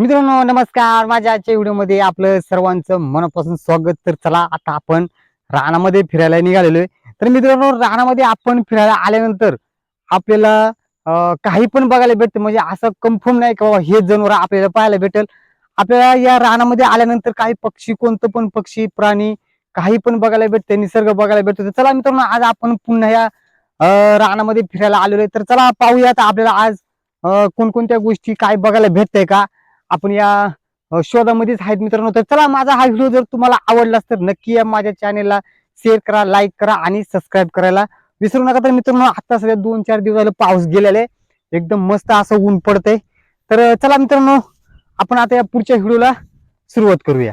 मित्रांनो नमस्कार. माझ्या आजच्या व्हिडिओमध्ये आपलं सर्वांचं मनापासून स्वागत. तर चला आता आपण रानामध्ये फिरायला निघालेलो आहे तर मित्रांनो रानामध्ये आपण फिरायला आल्यानंतर आपल्याला काही पण बघायला भेटतं. म्हणजे असं कन्फर्म नाही की बाबा हे जनावर आपल्याला पाहायला भेटेल. आपल्याला या रानामध्ये आल्यानंतर काही पक्षी कोणतं पण पक्षी प्राणी काही पण बघायला भेटते. निसर्ग बघायला भेटतो. तर चला मित्रांनो आज आपण पुन्हा या रानामध्ये फिरायला आलेलो आहे तर चला पाहूया आपल्याला आज कोणकोणत्या गोष्टी काय बघायला भेटतंय का? आपण या शोधामध्येच आहेत मित्रांनो. तर चला माझा हा व्हिडिओ जर तुम्हाला आवडलाच तर नक्की या माझ्या चॅनेलला शेअर करा लाईक करा आणि सबस्क्राईब करायला विसरू नका. तर मित्रांनो आता सध्या दोन चार दिवस झालं पाऊस गेलेला आहे. एकदम मस्त असं ऊन पडतंय. तर चला मित्रांनो आपण आता या पुढच्या व्हिडिओला सुरुवात करूया.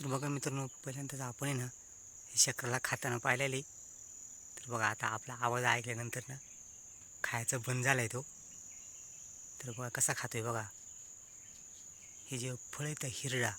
तर बघा मित्रांनो पहिल्यांदाच आपण आहे ना हे शक्राला खाताना पाहिलेले. तर बघा आता आपला आवाज ऐकल्यानंतर ना खायचं बंद झाला आहे तो. तर बघा कसा खातोय बघा. हे जे फळ आहे तर हिरडा.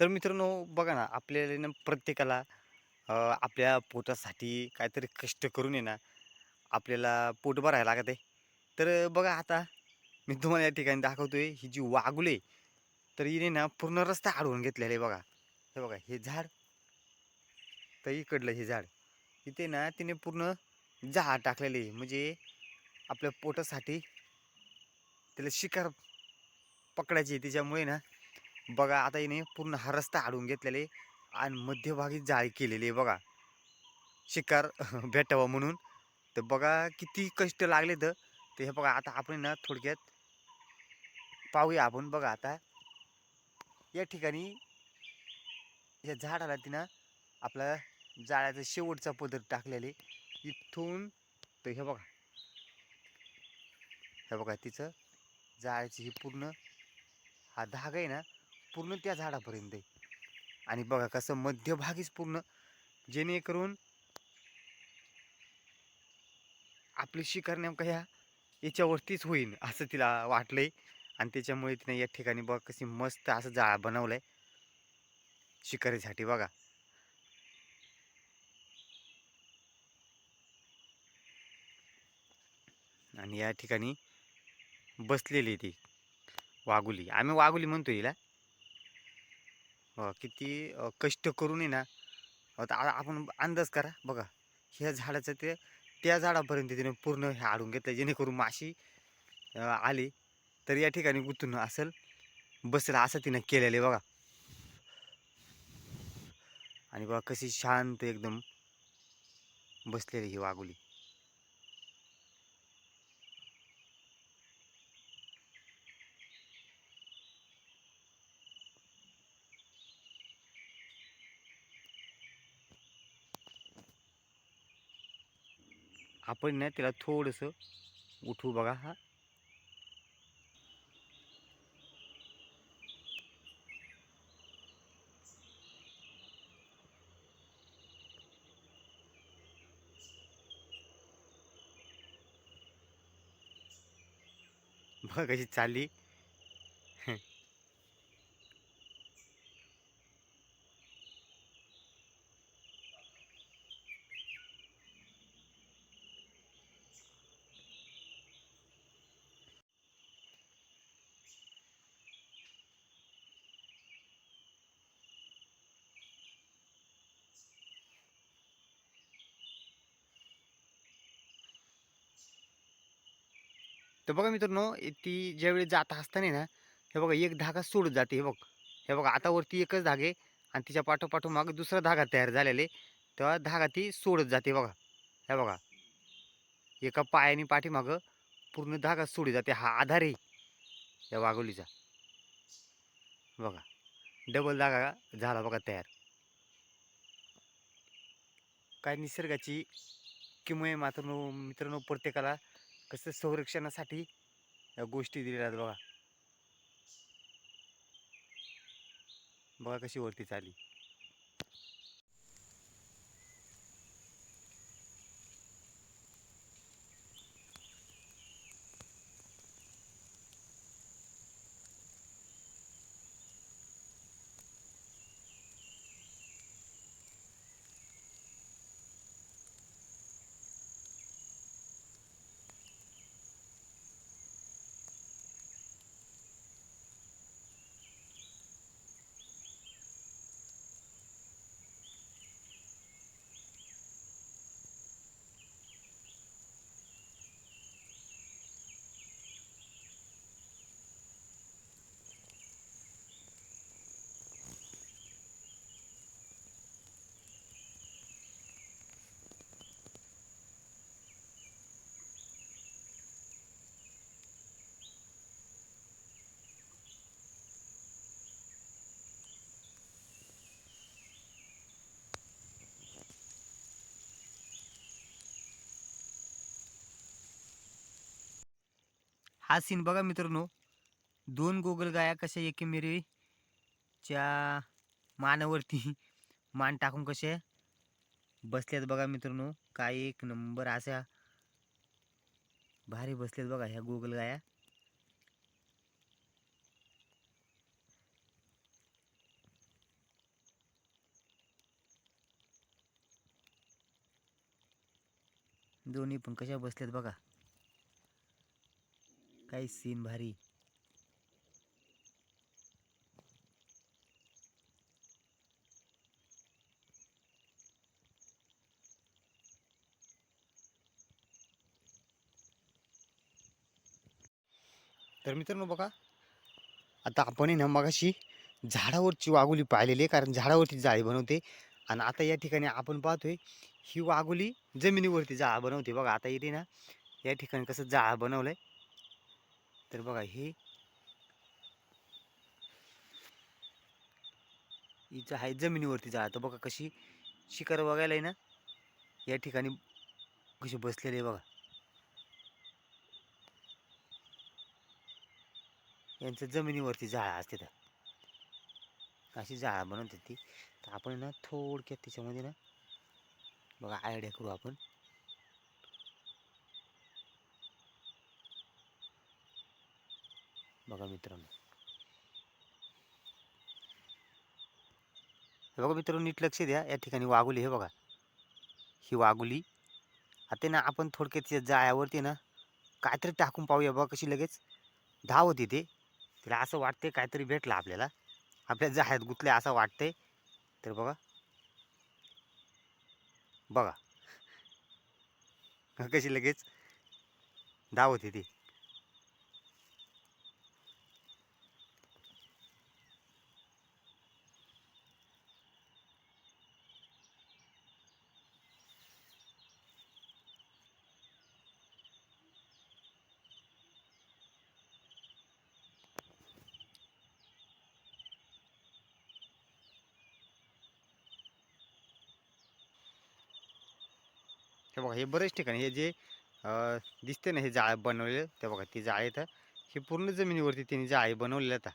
तर मित्रांनो बघा ना आपल्याला ना प्रत्येकाला आपल्या पोटासाठी काहीतरी कष्ट करून आहे ना आपल्याला पोट भरायला लागत आहे. तर बघा आता मी तुम्हाला या ठिकाणी दाखवतो आहे ही जी वाघुले तर हिने ना पूर्ण रस्ता अडवून घेतलेला आहे बघा. हे बघा हे झाड तर इकडलं हे झाड इथे ना तिने पूर्ण झाड टाकलेले आहे. म्हणजे आपल्या पोटासाठी त्याला शिकार पकडायची आहे. त्याच्यामुळे ना बघा आता हिने पूर्ण हा रस्ता आडून घेतलेला आहे आणि मध्यभागी जाळी केलेली आहे बघा. शिकार भेटावं म्हणून. तर बघा किती कष्ट लागले तर ते हे बघा आता आपण ना थोडक्यात पाहूया आपण बघा आता. या ठिकाणी या झाडाला तिनं आपला जाळ्याचा शेवटचा पदर टाकलेले इथून तर हे बघा. हे बघा तिचं जाळ्याची ही पूर्ण हा धागा आहे ना पूर्ण त्या झाडापर्यंत आहे. आणि बघा कसं मध्यभागीच पूर्ण जेणेकरून आपली शिकार नेमका ह्या याच्यावरतीच होईल असं तिला वाटलंय. आणि त्याच्यामुळे तिने या ठिकाणी बघा कशी मस्त असं जाळा आहे शिकारीसाठी बघा. आणि या ठिकाणी बसलेली ती वाघुली. आम्ही वाघुली म्हणतो हिला. किती कष्ट करून आहे ना आता आपण अंदाज करा बघा. ह्या झाडाचं ते त्या झाडापर्यंत तिने पूर्ण हे आडून घेतलं जेणेकरून माशी आली तर या ठिकाणी गुंतून असेल बसेल असं तिनं केलेलं आहे बघा. आणि बघा कशी शांत एकदम बसलेली ही वागुली आपण ना त्याला थोडंसं उठवू बघा हा. बघा कशी चालली. तर बघा मित्रांनो ती ज्यावेळी जात असताना ना हे बघा एक धागा सोडत जाते हे बघ. हे बघा आता वरती एकच धागे आणि तिच्या पाठोपाठोमाग दुसरा धागा तयार झालेले तेव्हा धागा ती सोडत जाते बघा. हे बघा. एका पायाने पाठीमागं पूर्ण धागा सोडी जाते. हा आधार आहे. या वाघोलीचा. बघा. डबल धागा झाला बघा तयार. काय निसर्गाची किमय मात्र मित्रांनो प्रत्येकाला. कसं संरक्षणासाठी या गोष्टी दिलेल्या आहेत बघा. बघा कशी वरती चाली हा सीन बघा मित्रांनो. दोन गोगलगाया कशा एकीमेरीच्या मानावरती मान टाकून कसे बसल्यात बघा मित्रांनो. काय एक नंबर अशा भारी बसल्यात बघा ह्या गोगलगाया दोन्ही पण कशा बसल्यात बघा. काही सीन भारी. तर मित्रांनो बघा आता आपण आहे ना मगाशी झाडावरची वाघोली पाहिलेली आहे कारण झाडावरती जाळी बनवते. आणि आता या ठिकाणी आपण पाहतोय ही वाघोली जमिनीवरती जाळा बनवते. बघा आता येते ना या ठिकाणी कसं जाळा बनवलंय. तर बघा हे हिचं आहे जमिनीवरती जाळा तर बघा कशी शिकार बघायला आहे ना या ठिकाणी कशी बसलेली आहे बघा. यांचं जमिनीवरती जाळा असते तर. अशी जाळा बनवते ती. तर आपण ना थोडक्यात त्याच्यामध्ये ना बघा आयडिया करू आपण. बघा मित्रांनो. हे बघा मित्रांनो नीट लक्ष द्या. या ठिकाणी वाघुली हे बघा. ही वाघुली. आता ना आपण थोडक्यात त्या जाळ्यावरती ना काहीतरी टाकून पाहूया बघा कशी लगेच धावत येते. ते तिला असं वाटते काहीतरी भेटलं आपल्याला. आपल्या जाळ्यात गुतले असं वाटते तर बघा. बघा. कशी लगेच धाव होती हे बघा हे बरेच ठिकाणी हे जे दिसते ना हे जाळ बनवलेलं ते बघा ती जाळे तर हे पूर्ण जमिनीवरती त्यांनी जाळे बनवलेलं आता